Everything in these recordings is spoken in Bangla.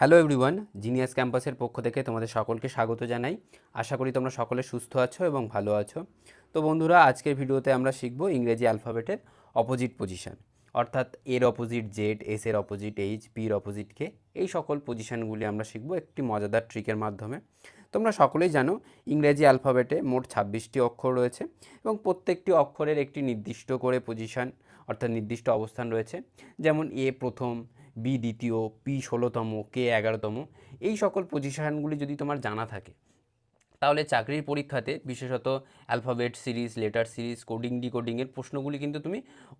হ্যালো এভরিওয়ান জিনিয়াস ক্যাম্পাসের পক্ষ থেকে তোমাদের সকলকে স্বাগত জানাই। আশা করি তোমরা সকলে সুস্থ আছো এবং ভালো আছো। তো বন্ধুরা, আজকের ভিডিওতে আমরা শিখব ইংরেজি অ্যালফাবেটের অপোজিট পজিশন অর্থাৎ এর অপোজিট জেড এস এর অপোজিট এইচ পির অপোজিট কে এই সকল পজিশনগুলি আমরা শিখব একটি মজাদার ট্রিকের মাধ্যমে। তোমরা সকলেই জানো, ইংরেজি অ্যালফাবেটে মোট ছাব্বিশটি অক্ষর রয়েছে এবং প্রত্যেকটি অক্ষরের একটি নির্দিষ্ট করে পজিশন অর্থাৎ নির্দিষ্ট অবস্থান রয়েছে। যেমন এ প্রথম বি দ্বিতীয়, পি ষোলোতম, কে এগারোতম, এই সকল পজিশনগুলি যদি তোমার জানা থাকে, তাহলে চাকরির পরীক্ষাতে বিশেষত alphabet series letter series coding ডিকোডিংয়ের প্রশ্নগুলি কিন্তু তুমি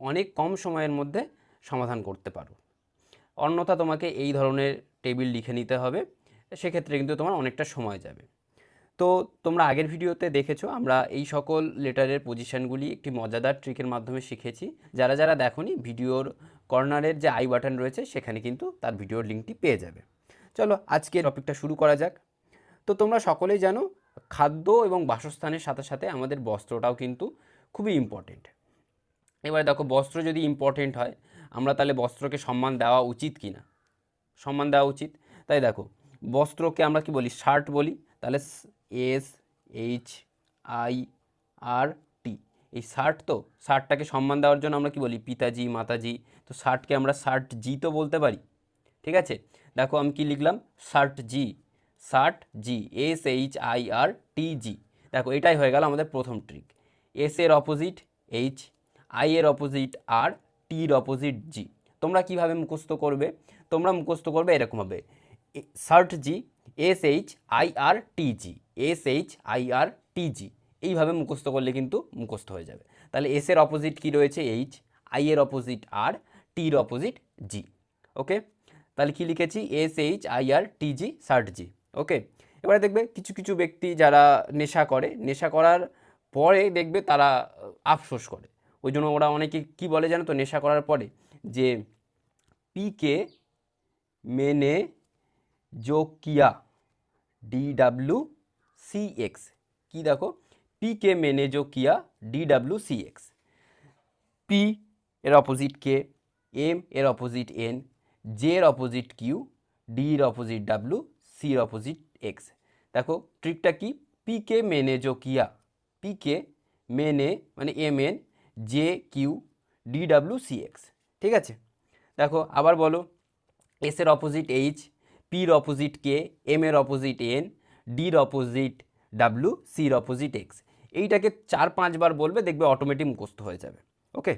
অনেক কম সময়ের মধ্যে সমাধান করতে পারো। অন্যথা তোমাকে এই ধরনের টেবিল লিখে নিতে হবে, সেক্ষেত্রে কিন্তু তোমার অনেকটা সময় যাবে। তো তোমরা আগের ভিডিওতে দেখেছ, আমরা এই সকল লেটারের পজিশনগুলি একটি মজাদার ট্রিকের মাধ্যমে শিখেছি। যারা যারা দেখোনি, ভিডিওর কর্নারের যে আই বাটন রয়েছে, সেখানে কিন্তু তার ভিডিওর লিঙ্কটি পেয়ে যাবে। চলো আজকে টপিকটা শুরু করা যাক। তো তোমরা সকলেই জানো, খাদ্য এবং বাসস্থানের সাথে সাথে আমাদের বস্ত্রটাও কিন্তু খুবই ইম্পর্টেন্ট এবারে দেখো, বস্ত্র যদি ইম্পর্টেন্ট হয়, আমরা তাহলে বস্ত্রকে সম্মান দেওয়া উচিত কি না সম্মান দেওয়া উচিত। তাই দেখো, বস্ত্রকে আমরা কি বলি? শার্ট বলি। তাহলে এস এইচ আই আর এই শার্ট তো শার্টটাকে সম্মান দেওয়ার জন্য আমরা কি বলি? পিতাজি, মাতাজি, তো শার্টকে আমরা শার্ট জি তো বলতে পারি। ঠিক আছে? দেখো আমি কি লিখলাম? Shirt G shirt G, S H I R T G. দেখো এটাই হয়ে গেল আমাদের প্রথম ট্রিক এস এর অপোজিট এইচ, আই এর অপোজিট আর টির অপোজিট জি। তোমরা কীভাবে মুখস্থ করবে? তোমরা মুখস্থ করবে এরকমভাবে shirt G, S H I R T G, S H I R T G. এইভাবে মুখস্থ করলে কিন্তু মুখস্থ হয়ে যাবে। তাহলে এস এর অপোজিট কি রয়েছে? এইচ আই এর অপোজিট আর টির অপোজিট জি ওকে তাহলে কি লিখেছি? S H I R T G shirt G okay এবারে দেখবে কিছু কিছু ব্যক্তি যারা নেশা করে, নেশা করার পরে দেখবে তারা আফসোস করে। ওই জন্য ওরা অনেকে কি বলে জানো তো? নেশা করার পরে যে পিকে মেনে জোকিয়া ডি ডাব্লিউ সি এক্স কী দেখো? पी के मैंने जो किया D W C X P এর অপোজিট কে এম এর অপোজিট এন জে এর অপোজিট কিউ ডি এর অপোজিট ডাব্লু সি এর অপোজিট এক্স দেখো ট্রিকটা কি পি কে মেনে जो किया পি কে মেনে মানে M N J Q D W C X ঠিক আছে দেখো আবার বলো এস এর অপোজিট এইচ পির অপোজিট কে এম এর অপোজিট এন ডির অপোজিট ডাব্লু সির অপোজিট এক্স এইটাকে চার পাঁচবার বলবে, দেখবে অটোমেটিক মুখস্থ হয়ে যাবে। ওকে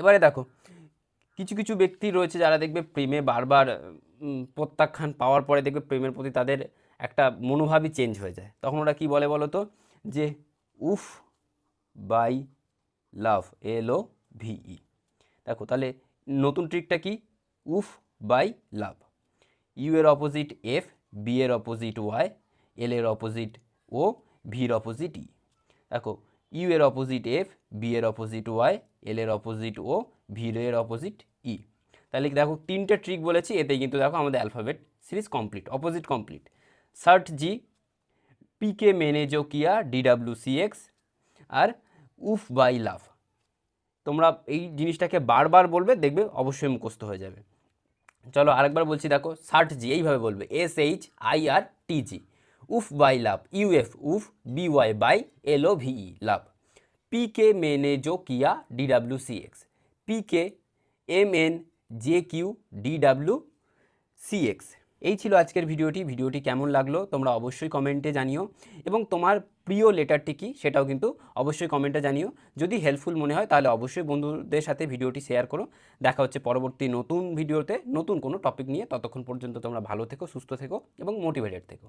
এবারে দেখো, কিছু কিছু ব্যক্তি রয়েছে যারা দেখবে প্রেমে বারবার প্রত্যাখ্যান পাওয়ার পরে দেখবে প্রেমের প্রতি তাদের একটা মনোভাবই চেঞ্জ হয়ে যায়। তখন ওরা কি বলে বলো তো যে, উফ, বাই, লাভ, এল ও ভিই দেখো, তাহলে নতুন ট্রিকটা কি? উফ, বাই, লাভ। ইউ এর অপোজিট এফ, বি এর অপোজিট ওয়াই, এল এর অপোজিট ও, ভির অপোজিট ই। দেখো ইউ এর অপোজিট এফ বি এর অপোজিট ওয়াই এল এর অপোজিট ও ভির এর অপোজিট ই তাহলে দেখো, তিনটে ট্রিক বলেছি, এতেই কিন্তু দেখো আমাদের alphabet series complete opposite complete shirt G PK মেনে জো কিয়া ডিডাব্লিউ সি এক্স আর উফ বাই লাভ তোমরা এই জিনিসটাকে বারবার বলবে, দেখবে অবশ্যই মুখস্থ হয়ে যাবে। চলো আরেকবার বলছি দেখো ষাট জি, এইভাবে বলবে S H I R T G উফ বাই লাভ ইউএফ উফ, B Y by L O VE love. P K মেনে জো কিয়া W C X. P K M N J Q, D W C X. এই ছিল আজকের ভিডিওটি। ভিডিওটি কেমন লাগল তোমরা অবশ্যই কমেন্টে জানিও। এবং তোমার প্রিয় লেটারটি কী সেটাও কিন্তু অবশ্যই কমেন্টে জানিও। যদি হেল্পফুল মনে হয় তাহলে অবশ্যই বন্ধুদের সাথে ভিডিওটি শেয়ার করো। দেখা হচ্ছে পরবর্তী নতুন ভিডিওতে নতুন কোনো টপিক নিয়ে। ততক্ষণ পর্যন্ত তোমরা ভালো থেকো, সুস্থ থেকো এবং মোটিভেটেড থেকো।